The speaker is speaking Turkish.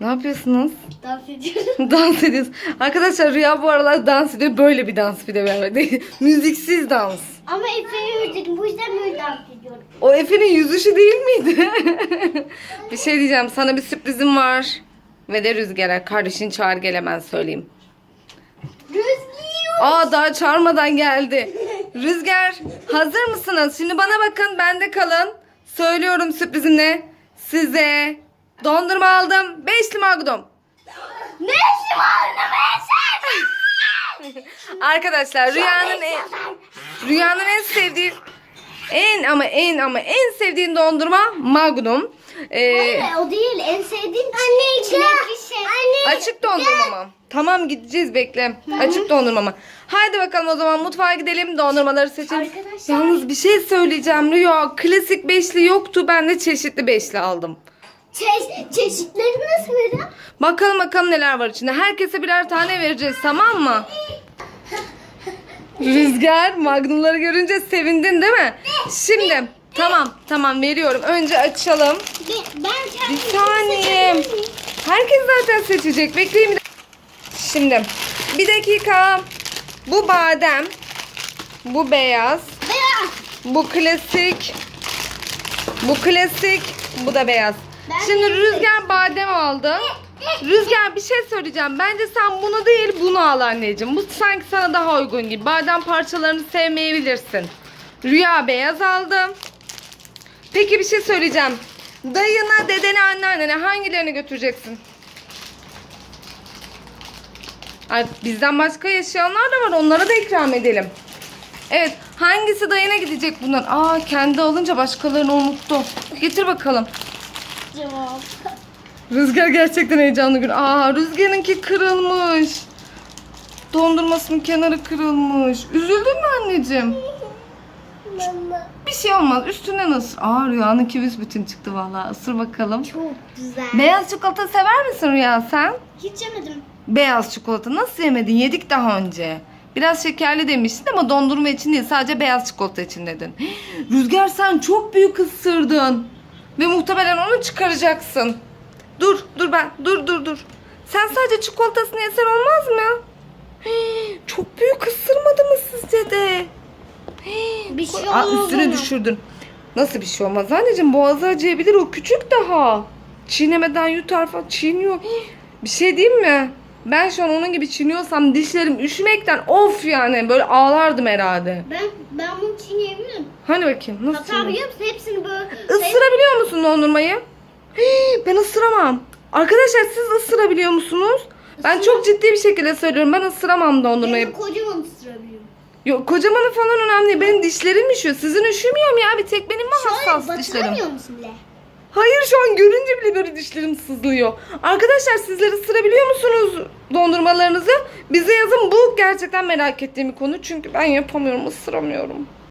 Ne yapıyorsunuz? Dans ediyorum. dans ediyoruz. Arkadaşlar Rüya bu aralar dans ediyor. Böyle bir dans bir de değil. Müziksiz dans. Ama Efe'yi özledim. Bu yüzden böyle dans ediyorum. O Efe'nin yüzüşü değil miydi? bir şey diyeceğim. Sana bir sürprizim var. Ve de Rüzgar'a. Kardeşin çağır gel hemen söyleyeyim. Rüzgar. Aa daha çağırmadan geldi. Rüzgar hazır mısınız? Şimdi bana bakın bende kalın. Söylüyorum sürprizim ne? Size dondurma aldım. Beşli magdum. Var? Ne Arkadaşlar Rüya'nın en, Rüya'nın en sevdiği en ama en ama en sevdiğin dondurma Magnum. Ee, Hayır o değil. En sevdiğim Anne çilekli şey. Anne. açık dondurma mı? Tamam gideceğiz bekle. Açık dondurma mı? Haydi bakalım o zaman mutfağa gidelim dondurmaları seçelim. Arkadaşlar. Yalnız bir şey söyleyeceğim Rüya. Klasik beşli yoktu. Ben de çeşitli beşli aldım. Çe çeşitleri nasıl veriyor? Bakalım bakalım neler var içinde. Herkese birer tane vereceğiz tamam mı? Rüzgar magnumları görünce sevindin değil mi? Şimdi tamam tamam veriyorum. Önce açalım. Ben, ben kendim Bir saniye. Herkes zaten seçecek. Bekleyin bir. Şimdi bir dakika. Bu badem. Bu beyaz. Beyaz. Bu klasik. Bu klasik. Bu da beyaz. Ben Şimdi Rüzgar badem aldı. Rüzgar bir şey söyleyeceğim. Bence sen bunu değil bunu al anneciğim. Bu sanki sana daha uygun gibi. Badem parçalarını sevmeyebilirsin. Rüya beyaz aldı. Peki bir şey söyleyeceğim. Dayına, dedene, anneannene hangilerini götüreceksin? Ay, bizden başka yaşayanlar da var. Onlara da ikram edelim. Evet. Hangisi dayına gidecek bunlar? Aa kendi alınca başkalarını unuttu. Getir bakalım. Cevap. Rüzgar gerçekten heyecanlı gün. Aa Rüzgar'ınki kırılmış. Dondurmasının kenarı kırılmış. Üzüldün mü anneciğim? Mama. Bir şey olmaz. Üstünden ısır. Aa Rüya'nınki büsbütün çıktı vallahi. Isır bakalım. Çok güzel. Beyaz çikolata sever misin Rüya sen? Hiç yemedim. Beyaz çikolata nasıl yemedin? Yedik daha önce. Biraz şekerli demiştin ama dondurma için değil sadece beyaz çikolata için dedin. Rüzgar sen çok büyük ısırdın. Ve muhtemelen onu çıkaracaksın. Dur dur ben dur dur dur. Sen sadece çikolatasını yesen olmaz mı? Hii, Çok büyük ısırmadı mı sizce de? Hii, Bir şey Aa, olmaz üstüne ama. düşürdün. Nasıl bir şey olmaz anneciğim boğazı acıyabilir o küçük daha. Çiğnemeden yutar falan çiğniyor. Hii, Bir şey diyeyim mi? Ben şu an onun gibi çiğniyorsam dişlerim üşümekten of yani böyle ağlardım herhalde. Ben ben bunu çiğneyebilirim. Hani bakayım nasıl Hatta biliyor musun hepsini böyle Isırabiliyor musun dondurmayı? Hii, ben ısıramam. Arkadaşlar siz ısırabiliyor musunuz? Ben çok ciddi bir şekilde söylüyorum. Ben ısıramam dondurmayı. Benim kocaman ısırabiliyorum. Yok kocamanı falan önemli değil. Benim dişlerim üşüyor. Sizin üşümüyor mu ya? Bir tek benim mi hassas dişlerim? batıramıyor musun bile? Hayır şu an görünce bile böyle dişlerim sızlıyor. Arkadaşlar sizler ısırabiliyor musunuz dondurmalarınızı? Bize yazın bu gerçekten merak ettiğim bir konu. Çünkü ben yapamıyorum ısıramıyorum.